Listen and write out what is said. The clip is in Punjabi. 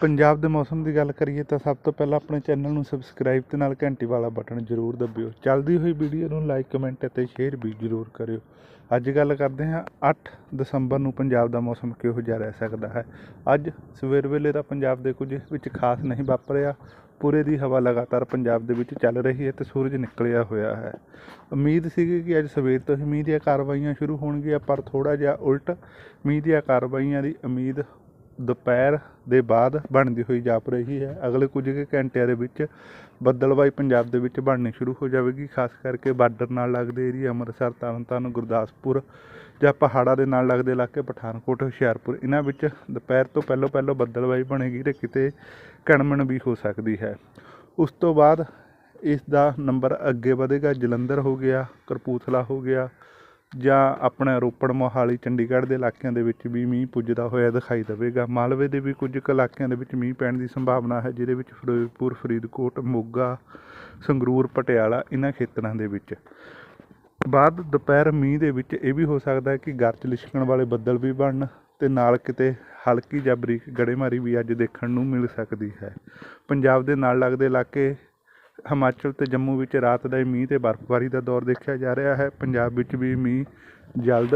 ਪੰਜਾਬ ਦੇ ਮੌਸਮ ਦੀ ਗੱਲ ਕਰੀਏ ਤਾਂ ਸਭ ਤੋਂ ਪਹਿਲਾਂ ਆਪਣੇ ਚੈਨਲ ਨੂੰ ਸਬਸਕ੍ਰਾਈਬ ਤੇ ਨਾਲ ਘੰਟੀ ਵਾਲਾ ਬਟਨ ਜ਼ਰੂਰ ਦਬਿਓ। ਚੱਲਦੀ ਹੋਈ ਵੀਡੀਓ ਨੂੰ ਲਾਈਕ, ਕਮੈਂਟ ਅਤੇ ਸ਼ੇਅਰ ਵੀ ਜ਼ਰੂਰ ਕਰਿਓ। ਅੱਜ ਗੱਲ ਕਰਦੇ ਹਾਂ 8 ਦਸੰਬਰ ਨੂੰ ਪੰਜਾਬ ਦਾ ਮੌਸਮ ਕਿਹੋ ਜਿਹਾ ਰਹਿ ਸਕਦਾ ਹੈ? ਅੱਜ ਸਵੇਰ ਵੇਲੇ ਦਾ ਪੰਜਾਬ ਦੇ ਕੁਝ ਵਿੱਚ ਖਾਸ ਨਹੀਂ ਵਾਪਰਿਆ। ਪੂਰੇ ਦੀ ਹਵਾ ਲਗਾਤਾਰ ਪੰਜਾਬ ਦੇ ਵਿੱਚ ਚੱਲ ਰਹੀ ਹੈ ਤੇ ਸੂਰਜ ਨਿਕਲਿਆ ਹੋਇਆ ਹੈ। ਉਮੀਦ ਸੀਗੀ ਕਿ ਅੱਜ ਸਵੇਰ ਤੋਂ ਹੀ ਮੀਂਹ ਦੀਆਂ ਕਾਰਵਾਈਆਂ ਸ਼ੁਰੂ ਹੋਣਗੀਆਂ, ਪਰ ਥੋੜਾ ਜਿਹਾ ਉਲਟ ਮੀਂਹ ਦੀਆਂ ਕਾਰਵਾਈਆਂ ਦੀ ਉਮੀਦ ਦੁਪਹਿਰ ਦੇ ਬਾਅਦ ਬਣਦੀ ਹੋਈ ਜਾਪ ਰਹੀ ਹੈ। ਅਗਲੇ ਕੁਝ ਕੁ ਘੰਟਿਆਂ ਦੇ ਵਿੱਚ ਬੱਦਲਵਾਈ ਪੰਜਾਬ ਦੇ ਵਿੱਚ ਬਣਨੀ ਸ਼ੁਰੂ ਹੋ ਜਾਵੇਗੀ। ਖਾਸ ਕਰਕੇ ਬਾਰਡਰ ਨਾਲ ਲੱਗਦੇ ਏਰੀਆ ਅੰਮ੍ਰਿਤਸਰ, ਤਰਨਤਾਰਨ, ਗੁਰਦਾਸਪੁਰ ਜਾਂ ਪਹਾੜਾਂ ਦੇ ਨਾਲ ਲੱਗਦੇ ਇਲਾਕੇ ਪਠਾਨਕੋਟ, ਹੁਸ਼ਿਆਰਪੁਰ। ਇਹਨਾਂ ਵਿੱਚ ਦੁਪਹਿਰ ਤੋਂ ਪਹਿਲਾਂ ਪਹਿਲਾਂ ਬੱਦਲਵਾਈ ਬਣੇਗੀ ਤੇ ਕਿਤੇ ਕਣਮਣ ਵੀ ਹੋ ਸਕਦੀ ਹੈ। ਉਸ ਤੋਂ ਬਾਅਦ ਇਸ ਦਾ ਨੰਬਰ ਅੱਗੇ ਵਧੇਗਾ। ਜਲੰਧਰ ਹੋ ਗਿਆ ਕਰਪੂਥਲਾ ਹੋ ਗਿਆ ਜਾਂ ਆਪਣਾ ਰੋਪੜ ਮੋਹਾਲੀ, ਚੰਡੀਗੜ੍ਹ ਦੇ ਇਲਾਕਿਆਂ ਦੇ ਵਿੱਚ ਵੀ ਮੀਂਹ ਪੁੱਜਦਾ ਹੋਇਆ ਦਿਖਾਈ ਦੇਵੇਗਾ। ਮਾਲਵੇ ਦੇ ਵੀ ਕੁਝ ਕੁ ਇਲਾਕਿਆਂ ਦੇ ਵਿੱਚ ਮੀਂਹ ਪੈਣ ਦੀ ਸੰਭਾਵਨਾ ਹੈ, ਜਿਹਦੇ ਵਿੱਚ ਫਿਰੋਜ਼ਪੁਰ, ਫਰੀਦਕੋਟ, ਮੋਗਾ, ਸੰਗਰੂਰ, ਪਟਿਆਲਾ ਇਹਨਾਂ ਖੇਤਰਾਂ ਦੇ ਵਿੱਚ। ਬਾਅਦ ਦੁਪਹਿਰ ਮੀਂਹ ਦੇ ਵਿੱਚ ਇਹ ਵੀ ਹੋ ਸਕਦਾ ਹੈ ਕਿ ਗਰਜ ਲਿਸ਼ਕਣ ਵਾਲੇ ਬੱਦਲ ਵੀ ਬਣਨ ਤੇ ਨਾਲ ਕਿਤੇ ਹਲਕੀ ਜਾਂ ਬਰੀਕ ਗੜੇਮਾਰੀ ਵੀ ਅੱਜ ਦੇਖਣ ਨੂੰ ਮਿਲ ਸਕਦੀ ਹੈ। ਪੰਜਾਬ ਦੇ ਨਾਲ ਲੱਗਦੇ ਇਲਾਕੇ ਹਿਮਾਚਲ ਤੇ ਜੰਮੂ ਵਿੱਚ ਰਾਤ ਦਾ ਹੀ ਮੀਂਹ ਤੇ ਬਰਫ਼ਬਾਰੀ ਦਾ ਦੌਰ ਦੇਖਿਆ ਜਾ ਰਿਹਾ ਹੈ। ਪੰਜਾਬ ਵਿੱਚ ਵੀ ਮੀਂਹ ਜਲਦ